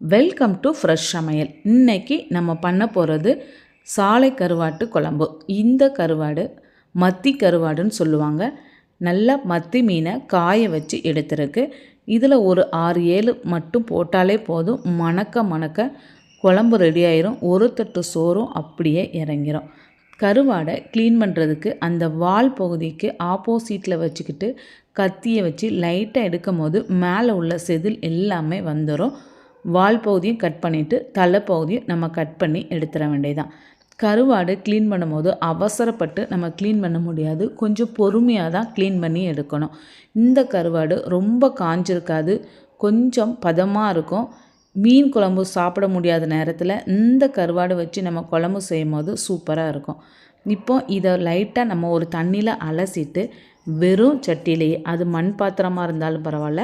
Welcome to fresh சமையல். இன்னைக்கு நம்ம பண்ண போகிறது சாலை கருவாட்டு குழம்பு. இந்த கருவாடு மத்தி கருவாடுன்னு சொல்லுவாங்க. நல்லா மத்தி மீனை காய வச்சு எடுத்துருக்கு. இதில் ஒரு ஆறு ஏழு மட்டும் போட்டாலே போதும். மணக்க மணக்க குழம்பு ரெடி ஆயிரும். ஒரு தட்டு சோறும் அப்படியே இறங்கிரும். கருவாடை க்ளீன் பண்ணுறதுக்கு அந்த வால் பகுதிக்கு ஆப்போசிட்டில் வச்சுக்கிட்டு கத்தியை வச்சு லைட்டாக எடுக்கும் போது மேலே உள்ள செதில் எல்லாமே வந்துடும் வால் பகுதியும் கட் பண்ணிவிட்டு தலை பகுதியும் நம்ம கட் பண்ணி எடுத்துட வேண்டியதான் கருவாடு க்ளீன் பண்ணும்போது அவசரப்பட்டு நம்ம க்ளீன் பண்ண முடியாது. கொஞ்சம் பொறுமையாக தான் க்ளீன் பண்ணி எடுக்கணும். இந்த கருவாடு ரொம்ப காஞ்சிருக்காது. கொஞ்சம் பதமாக இருக்கும். மீன் குழம்பு சாப்பிட முடியாத நேரத்தில் இந்த கருவாடு வச்சு நம்ம குழம்பு செய்யும் போது சூப்பராக இருக்கும். இப்போ இதை லைட்டாக நம்ம ஒரு தண்ணியில் அலசிட்டு வெறும் சட்டியிலேயே அது மண் பாத்திரமாக இருந்தாலும் பரவாயில்ல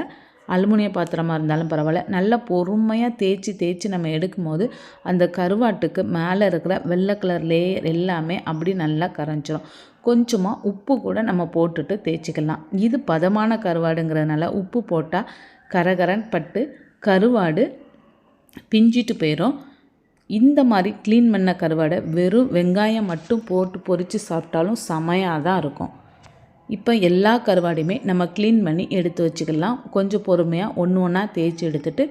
அலுமினிய பாத்திரமாக இருந்தாலும் பரவாயில்ல. நல்லா பொறுமையாக தேய்ச்சி தேய்ச்சி நம்ம எடுக்கும்போது அந்த கருவாட்டுக்கு மேலே இருக்கிற வெள்ளை கலர் லேயர் எல்லாமே அப்படி நல்லா கரைஞ்சிரும். கொஞ்சமாக உப்பு கூட நம்ம போட்டுட்டு தேய்ச்சிக்கலாம். இது பதமான கருவாடுங்கிறதுனால உப்பு போட்டால் கரகரன் பட்டு கருவாடு பிஞ்சிட்டு போயிடும் இந்த மாதிரி க்ளீன் பண்ண கருவாடை வெறும் வெங்காயம் மட்டும் போட்டு பொரித்து சாப்பிட்டாலும் செமையாக தான் இருக்கும். இப்போ எல்லா கருவாடையுமே நம்ம க்ளீன் பண்ணி எடுத்து வச்சுக்கலாம். கொஞ்சம் பொறுமையாக ஒன்று ஒன்றா தேய்ச்சி எடுத்துகிட்டு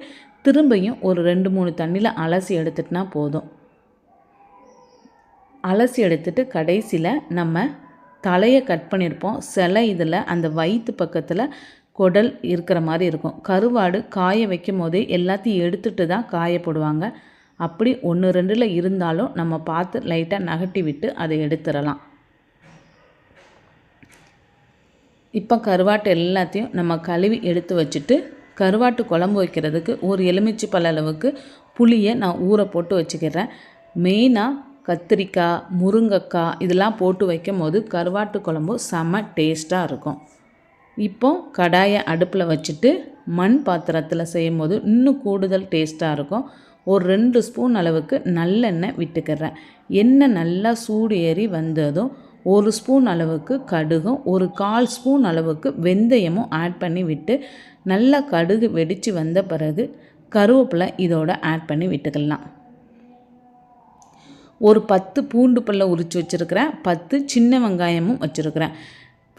திரும்பியும் ஒரு ரெண்டு மூணு தண்ணியில் அலசி எடுத்துட்டுனா போதும். அலசி எடுத்துட்டு கடைசியில் நம்ம தலையை கட் பண்ணியிருப்போம். சில இதில் அந்த வயிற்று பக்கத்தில் குடல் இருக்கிற மாதிரி இருக்கும். கருவாடு காய வைக்கும் போதே எல்லாத்தையும் எடுத்துட்டு தான் காய போடுவாங்க அப்படி ஒன்று ரெண்டில் இருந்தாலும் நம்ம பார்த்து லைட்டாக நகட்டி விட்டு அதை எடுத்துடலாம். இப்போ கருவாட்டு எல்லாத்தையும் நம்ம கழுவி எடுத்து வச்சுட்டு கருவாட்டு குழம்பு வைக்கிறதுக்கு ஒரு எலுமிச்சி பழ அளவுக்கு புளியை நான் ஊற போட்டு வச்சுக்கிறேன். மெயினாக கத்திரிக்காய் முருங்கைக்காய் இதெல்லாம் போட்டு வைக்கும் போது கருவாட்டு குழம்பு செம டேஸ்ட்டாக இருக்கும். இப்போ கடாயை அடுப்பில் வச்சுட்டு மண் பாத்திரத்தில் செய்யும் போது இன்னும் கூடுதல் டேஸ்ட்டாக இருக்கும். ஒரு ரெண்டு ஸ்பூன் அளவுக்கு நல்லெண்ணெய் விட்டுக்கிறேன். எண்ணெய் நல்லா சூடு ஏறி வந்ததும் ஒரு ஸ்பூன் அளவுக்கு கடுகும் ஒரு கால் ஸ்பூன் அளவுக்கு வெந்தயமும் ஆட் பண்ணி விட்டு நல்லா கடுகு வெடித்து வந்த பிறகு கருவேப்பிலை இதோட ஆட் பண்ணி விட்டுக்கலாம். ஒரு பத்து பூண்டு பல்ல உரித்து வச்சுருக்கிறேன். பத்து சின்ன வெங்காயமும் வச்சுருக்கிறேன்.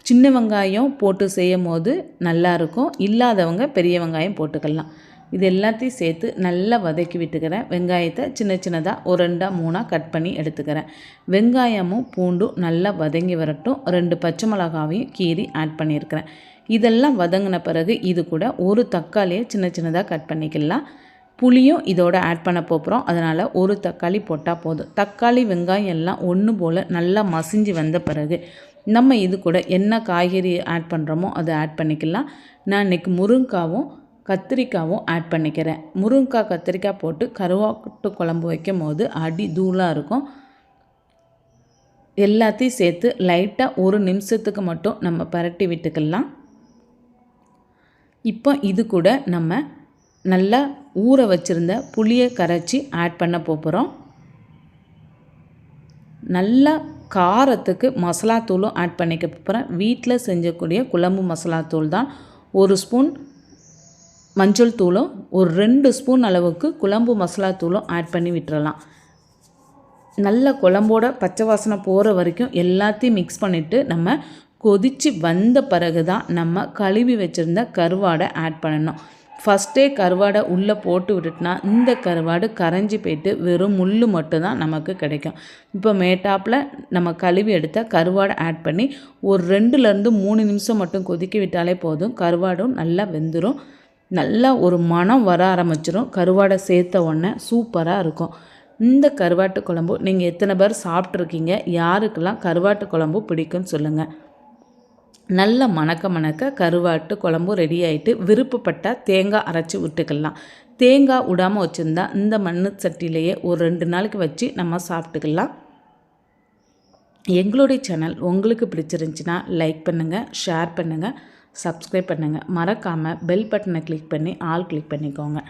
சின்ன வெங்காயம் போட்டு செய்யும் போது நல்லாயிருக்கும் இல்லாதவங்க பெரிய வெங்காயம் போட்டுக்கலாம். இது எல்லாத்தையும் சேர்த்து நல்லா வதக்கி விட்டுக்கிறேன். வெங்காயத்தை சின்ன சின்னதாக ஒரு ரெண்டாக மூணாக கட் பண்ணி எடுத்துக்கிறேன். வெங்காயமும் பூண்டும் நல்லா வதங்கி வரட்டும். ரெண்டு பச்சை மிளகாவையும் கீறி ஆட் பண்ணியிருக்கிறேன். இதெல்லாம் வதங்கின பிறகு இது கூட ஒரு தக்காளியை சின்ன சின்னதாக கட் பண்ணிக்கலாம். புளியும் இதோட ஆட் பண்ண போகிறோம் அதனால் ஒரு தக்காளி போட்டால் போதும். தக்காளி வெங்காயம் எல்லாம் ஒன்று போல் நல்லா மசிஞ்சு வந்த பிறகு நம்ம இது கூட என்ன காய்கறி ஆட் பண்ணுறோமோ அதை ஆட் பண்ணிக்கலாம். நான் இன்றைக்கி முருங்காவும் கத்திரிக்காவும் ஆட் பண்ணிக்கிறேன். முருங்கைக்காய் கத்திரிக்காய் போட்டு கருவாட்டு குழம்பு வைக்கும் போது அடி தூளாக இருக்கும். எல்லாத்தையும் சேர்த்து லைட்டாக ஒரு நிமிஷத்துக்கு மட்டும் நம்ம பரட்டி விட்டுக்கலாம். இப்போ இது கூட நம்ம நல்லா ஊற வச்சுருந்த புளியை கரைச்சி ஆட் பண்ண போகிறோம் நல்லா காரத்துக்கு மசாலா தூளும் ஆட் பண்ணிக்க போகிறேன் வீட்டில் செஞ்சக்கூடிய குழம்பு மசாலா தூள் தான். ஒரு ஸ்பூன் மஞ்சள் தூளும் ஒரு ரெண்டு ஸ்பூன் அளவுக்கு குழம்பு மசாலா தூளும் ஆட் பண்ணி விட்டுறலாம். நல்ல குழம்போட பச்சை வாசனை போகிற வரைக்கும் எல்லாத்தையும் மிக்ஸ் பண்ணிவிட்டு நம்ம கொதித்து வந்த பிறகு தான் நம்ம கழுவி வச்சுருந்த கருவாடை ஆட் பண்ணணும். ஃபஸ்ட்டே கருவாடை உள்ளே போட்டு விட்டுட்டுனா இந்த கருவாடு கரைஞ்சி போயிட்டு வெறும் முள் மட்டும்தான் நமக்கு கிடைக்கும். இப்போ மேட்டாப்பில் நம்ம கழுவி எடுத்த கருவாடை ஆட் பண்ணி ஒரு ரெண்டுலேருந்து மூணு நிமிஷம் மட்டும் கொதிக்க விட்டாலே போதும். கருவாடும் நல்லா வெந்துடும் நல்லா ஒரு மனம் வர ஆரம்பிச்சிடும் கருவாடை சேர்த்த உடனே சூப்பராக இருக்கும். இந்த கருவாட்டு குழம்பு நீங்கள் எத்தனை பேர் சாப்பிட்ருக்கீங்க யாருக்கெல்லாம் கருவாட்டு குழம்பு பிடிக்கும்னு சொல்லுங்கள் நல்ல மணக்க மணக்க கருவாட்டு குழம்பு ரெடி ஆகிட்டு விருப்பப்பட்டால் தேங்காய் அரைச்சி விட்டுக்கலாம். தேங்காய் விடாமல் வச்சுருந்தா இந்த மண் சட்டிலேயே ஒரு ரெண்டு நாளைக்கு வச்சு நம்ம சாப்பிட்டுக்கலாம். எங்களுடைய சேனல் உங்களுக்கு பிடிச்சிருந்துச்சின்னா லைக் பண்ணுங்கள் ஷேர் பண்ணுங்கள் சப்ஸ்கிரைப் பண்ணுங்கள் மறக்காமல் பெல் பட்டனை கிளிக் பண்ணி ஆல் கிளிக் பண்ணிக்கோங்க.